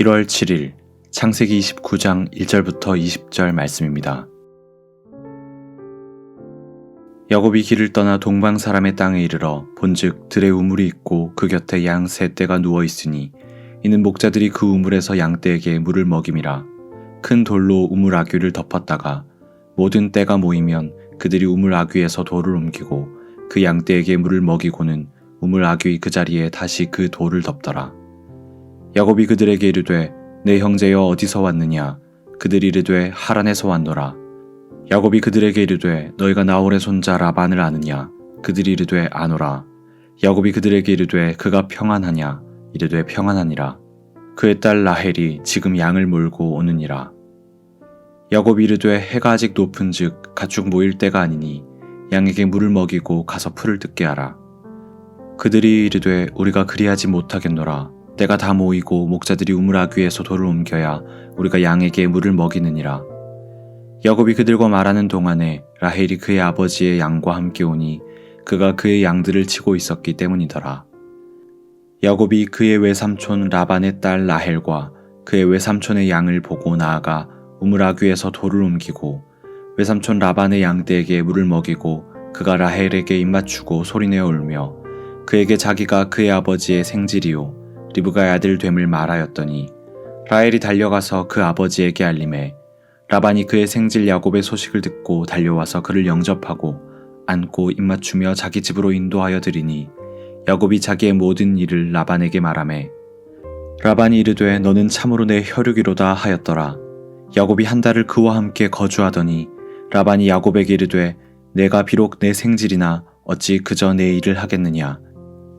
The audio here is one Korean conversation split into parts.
1월 7일 창세기 29장 1절부터 20절 말씀입니다. 야곱이 길을 떠나 동방 사람의 땅에 이르러 본즉 들에 우물이 있고 그 곁에 양 세 떼가 누워 있으니 이는 목자들이 그 우물에서 양 떼에게 물을 먹임이라 큰 돌로 우물 아귀를 덮었다가 모든 떼가 모이면 그들이 우물 아귀에서 돌을 옮기고 그 양 떼에게 물을 먹이고는 우물 아귀 그 자리에 다시 그 돌을 덮더라 야곱이 그들에게 이르되 내 형제여 어디서 왔느냐? 그들이 이르되 하란에서 왔노라. 야곱이 그들에게 이르되 너희가 나홀의 손자 라반을 아느냐? 그들이 이르되 아노라. 야곱이 그들에게 이르되 그가 평안하냐? 이르되 평안하니라. 그의 딸 라헬이 지금 양을 몰고 오느니라. 야곱이 이르되 해가 아직 높은즉 가축 모일 때가 아니니 양에게 물을 먹이고 가서 풀을 뜯게 하라. 그들이 이르되 우리가 그리하지 못하겠노라 때가 다 모이고 목자들이 우물 아귀에서 돌을 옮겨야 우리가 양에게 물을 먹이느니라 야곱이 그들과 말하는 동안에 라헬이 그의 아버지의 양과 함께 오니 그가 그의 양들을 치고 있었기 때문이더라. 야곱이 그의 외삼촌 라반의 딸 라헬과 그의 외삼촌의 양을 보고 나아가 우물 아귀에서 돌을 옮기고 외삼촌 라반의 양떼에게 물을 먹이고 그가 라헬에게 입맞추고 소리내어 울며 그에게 자기가 그의 아버지의 생질이요 리브가의 아들 됨을 말하였더니 라헬이 달려가서 그 아버지에게 알림해 라반이 그의 생질 야곱의 소식을 듣고 달려와서 그를 영접하고 안고 입맞추며 자기 집으로 인도하여 드리니 야곱이 자기의 모든 일을 라반에게 말하매 라반이 이르되 너는 참으로 내 혈육이로다 하였더라. 야곱이 한 달을 그와 함께 거주하더니 라반이 야곱에게 이르되 내가 비록 내 생질이나 어찌 그저 내 일을 하겠느냐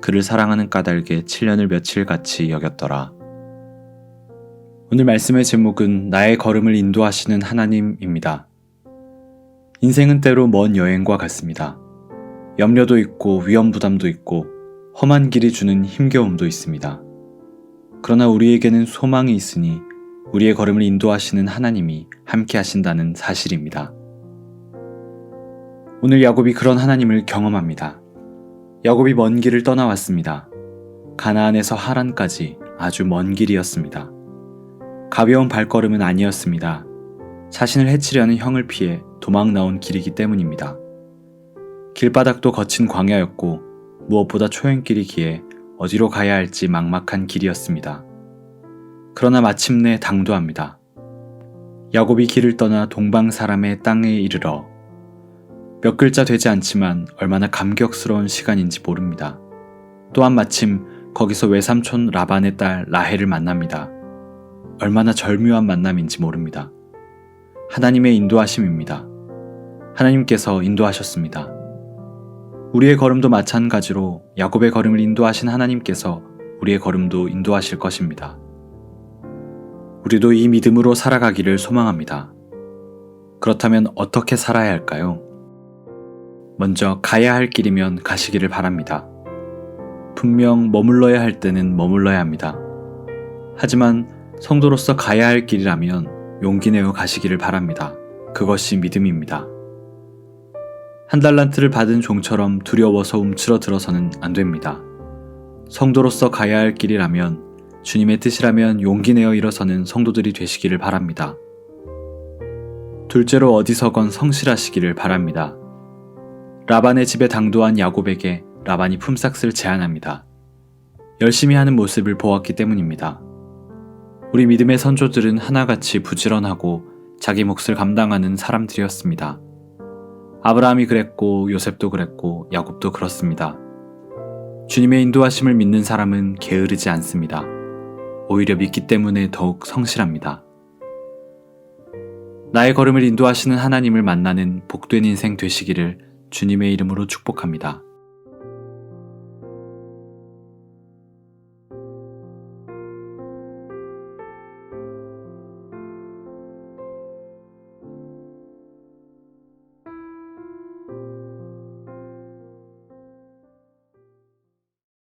그를 사랑하는 까닭에 7년을 며칠 같이 여겼더라. 오늘 말씀의 제목은 나의 걸음을 인도하시는 하나님입니다. 인생은 때로 먼 여행과 같습니다. 염려도 있고 위험 부담도 있고 험한 길이 주는 힘겨움도 있습니다. 그러나 우리에게는 소망이 있으니 우리의 걸음을 인도하시는 하나님이 함께 하신다는 사실입니다. 오늘 야곱이 그런 하나님을 경험합니다. 야곱이 먼 길을 떠나왔습니다. 가나안에서 하란까지 아주 먼 길이었습니다. 가벼운 발걸음은 아니었습니다. 자신을 해치려는 형을 피해 도망 나온 길이기 때문입니다. 길바닥도 거친 광야였고 무엇보다 초행길이기에 어디로 가야 할지 막막한 길이었습니다. 그러나 마침내 당도합니다. 야곱이 길을 떠나 동방 사람의 땅에 이르러 몇 글자 되지 않지만 얼마나 감격스러운 시간인지 모릅니다. 또한 마침 거기서 외삼촌 라반의 딸 라헬을 만납니다. 얼마나 절묘한 만남인지 모릅니다. 하나님의 인도하심입니다. 하나님께서 인도하셨습니다. 우리의 걸음도 마찬가지로 야곱의 걸음을 인도하신 하나님께서 우리의 걸음도 인도하실 것입니다. 우리도 이 믿음으로 살아가기를 소망합니다. 그렇다면 어떻게 살아야 할까요? 먼저 가야 할 길이면 가시기를 바랍니다. 분명 머물러야 할 때는 머물러야 합니다. 하지만 성도로서 가야 할 길이라면 용기 내어 가시기를 바랍니다. 그것이 믿음입니다. 한 달란트를 받은 종처럼 두려워서 움츠러 들어서는 안 됩니다. 성도로서 가야 할 길이라면 주님의 뜻이라면 용기 내어 일어서는 성도들이 되시기를 바랍니다. 둘째로 어디서건 성실하시기를 바랍니다. 라반의 집에 당도한 야곱에게 라반이 품삯을 제안합니다. 열심히 하는 모습을 보았기 때문입니다. 우리 믿음의 선조들은 하나같이 부지런하고 자기 몫을 감당하는 사람들이었습니다. 아브라함이 그랬고 요셉도 그랬고 야곱도 그렇습니다. 주님의 인도하심을 믿는 사람은 게으르지 않습니다. 오히려 믿기 때문에 더욱 성실합니다. 나의 걸음을 인도하시는 하나님을 만나는 복된 인생 되시기를 주님의 이름으로 축복합니다.